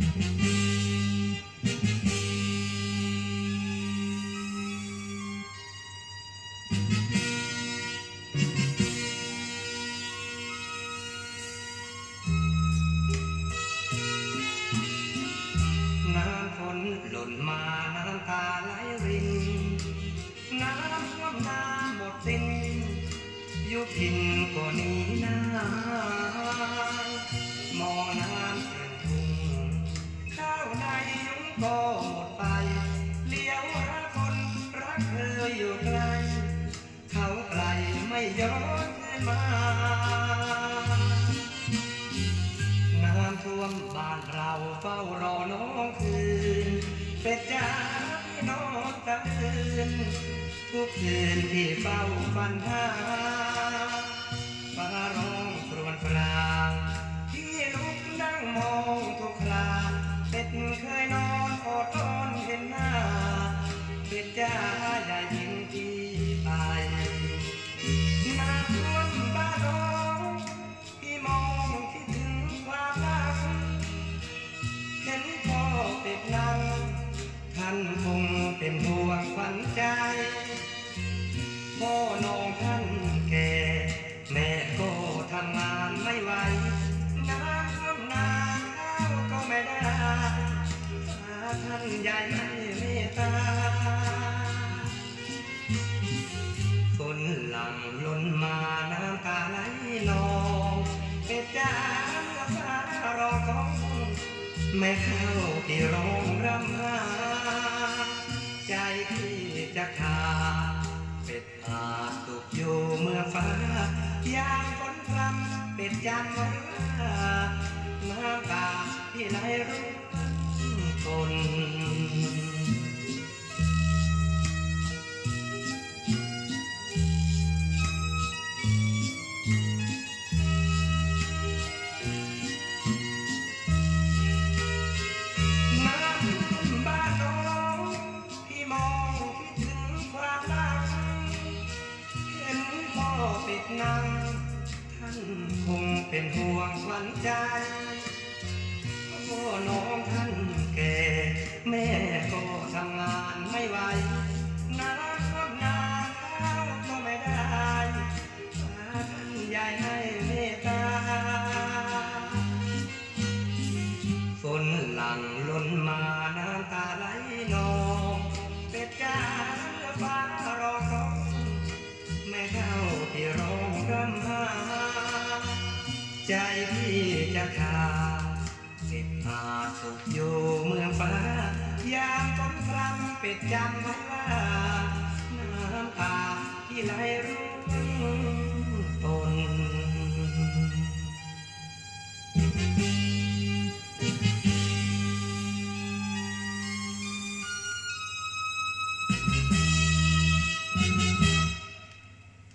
น้ำฝนหล่นมาน้ำตาไหลริน น้ำท่วมน้ำหมดสิ้นยุพินก็หนีหน้า ย้อนคืนมา น้ำท่วมบ้านเราเฝ้ารอน้องคืน เป็ดจ้าน้องตะคืนทุกคืนที่เฝ้าฝันหาฟ้าร้องครวญครางที่ลุกนั่งมองทุกคราเป็ดเคยนอนอดอ้อนเห็นหน้าเป็ดจ้าอย่า เป็นห่วงขวัญใจพ่อน้องท่านแก่ แม่ก็ทำงานไม่ไหวน้ำท่วมนาข้าวก็ไม่ได้ถ้าท่านใหญ่ไม่เมตตาฝนหลังล้นมาน้ำตาไหลนองเป็ดจ้าฟ้ารอของ แม่เข้าที่ร้องรำห ที่จะขาดเป็ดผาตุกอยู่เมื่อฟ้ายามฝนพรำเป็ดยามว้ว่าน้ำตาที่ไหลร่วงคน นังท่านคงเป็นห่วงหวันใจโอ้น้องท่าน จะขาดสิบหาสุขอยู่เมืองฟ้ายามฝนพรำเป็ดจำไว้ว่าน้ำตาที่ไหลร่ง